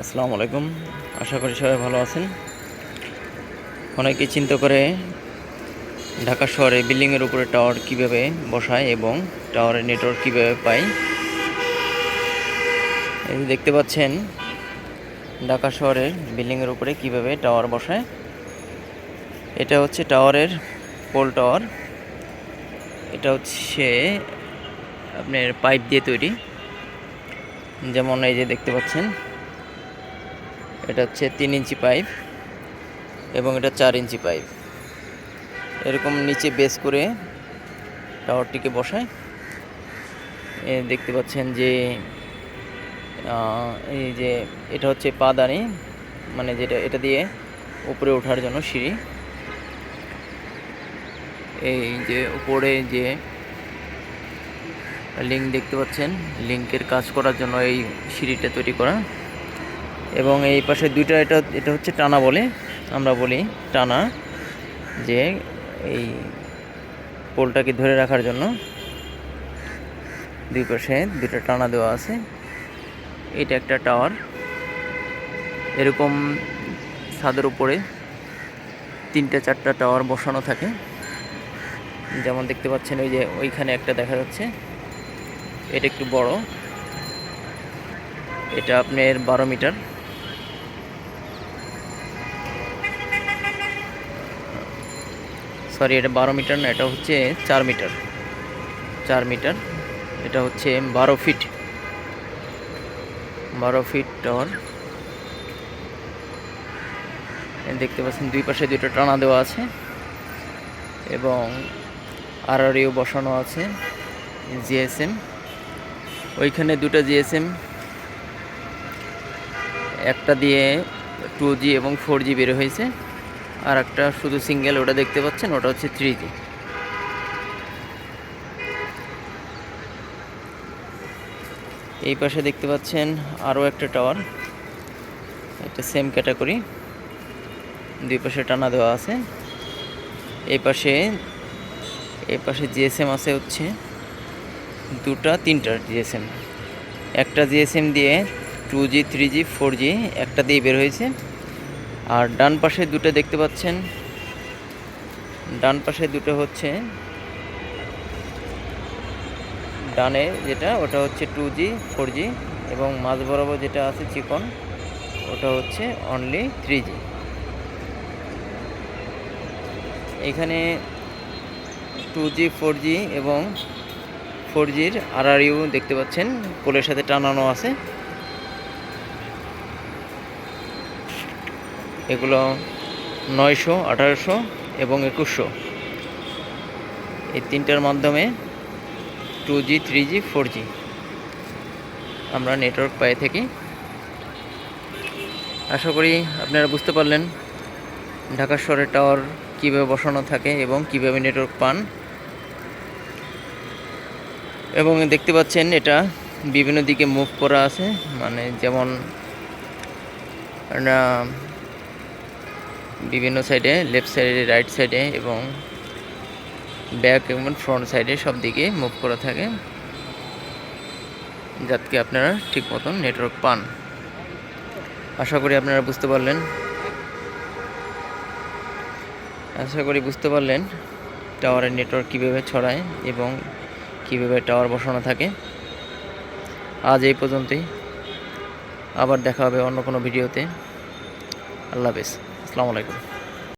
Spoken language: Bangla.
আসসালামু আলাইকুম। আশা করি সবাই ভালো আছেন। অনেকেই চিন্তা করে ঢাকা শহরে বিল্ডিংয়ের উপরে টাওয়ার কীভাবে বসায় এবং টাওয়ারের নেটওয়ার্ক কীভাবে পায়। এই দেখতে পাচ্ছেন, ঢাকা শহরের বিল্ডিংয়ের উপরে কীভাবে টাওয়ার বসায়। এটা হচ্ছে টাওয়ারের পোল টাওয়ার। এটা হচ্ছে আপনার পাইপ দিয়ে তৈরি। যেমন এই যে দেখতে পাচ্ছেন এটা হচ্ছে তিন ইঞ্চি পাইপ এবং এটা চার ইঞ্চি পাইপ। এরকম নিচে বেস করে টাওয়ারটিকে বসায়। দেখতে পাচ্ছেন যে এই যে এটা হচ্ছে পাদানি মানে যেটা, এটা দিয়ে উপরে ওঠার জন্য সিঁড়ি। এই যে উপরে যে লিঙ্ক দেখতে পাচ্ছেন লিঙ্কের কাজ করার জন্য এই সিঁড়িটা তৈরি করা। এবং এই পাশে দুইটা, এটা এটা হচ্ছে টানা বলে, আমরা বলি টানা, যে এই পোলটাকে ধরে রাখার জন্য দুই পাশে দুটো টানা দেওয়া আছে। এটা একটা টাওয়ার। এরকম ছাদের উপরে তিনটা, চারটা টাওয়ার বসানো থাকে। যেমন দেখতে পাচ্ছেন, ওই যে ওইখানে একটা দেখা যাচ্ছে। এটা একটু বড়। এটা আপনার বারো মিটার। সরি, এটা বারো মিটার না, এটা হচ্ছে চার মিটার। চার মিটার, এটা হচ্ছে বারো ফিট। বারো ফিট টাওয়ার দেখতে পাচ্ছেন, দুই পাশে দুটো টানা দেওয়া আছে এবং আরআরইউ বসানো আছে, জিএসএম। ওইখানে দুটো জিএসএম, একটা দিয়ে টু জি এবং ফোর জি বের হয়েছে। আর একটা শুধু সিঙ্গেল ওটা দেখতে পাচ্ছেন, ওটা হচ্ছে থ্রি জি এই পাশে দেখতে পাচ্ছেন আরও একটা টাওয়ার একটা সেম ক্যাটাগরি দুই পাশে টানা দেওয়া আছে। এই পাশে এই পাশে জিএসএম আছে হচ্ছে দুটা, তিনটা জিএসএম একটা জিএসএম দিয়ে two G three G four G একটা দিয়ে বের হয়েছে। আর ডান পাশে দুটো দেখতে পাচ্ছেন। ডান পাশে দুটো হচ্ছে ডানে যেটা, ওটা হচ্ছে টু জি ফোর জি এবং মাঝ বরাবর যেটা আছে চিকন, ওটা হচ্ছে অনলি থ্রি জি এখানে টু জি ফোর জি এবং ফোর জির আরআরইউ দেখতে পাচ্ছেন। পোলের সাথে টানানো আছে। এগুলো নয়শো, আঠারোশো এবং একুশশো। এই তিনটার মাধ্যমে two G, three G, four G আমরা নেটওয়ার্ক পাই থাকি। আশা করি আপনারা বুঝতে পারলেন ঢাকা শহরের টাওয়ার কীভাবে বসানো থাকে এবং কীভাবে নেটওয়ার্ক পান। এবং দেখতে পাচ্ছেন এটা বিভিন্ন দিকে মুভ করা আছে মানে যেমন বিভিন্ন সাইডে লেফট সাইডে রাইট সাইডে এবং ব্যাক এবং ফ্রন্ট সাইডে সব দিকে মুভ করা থাকে। যাতে আপনারা ঠিক মতন নেটওয়ার্ক পান। আশা করি আপনারা বুঝতে পারলেন। আশা করি বুঝতে পারলেন টাওয়ারের নেটওয়ার্ক কীভাবে ছড়ায় এবং কীভাবে টাওয়ার বসানো থাকে। আজ এই পর্যন্তই। আবার দেখা হবে অন্য কোনো ভিডিওতে আল্লাহ হাফেজ। আসসালামু আলাইকুম।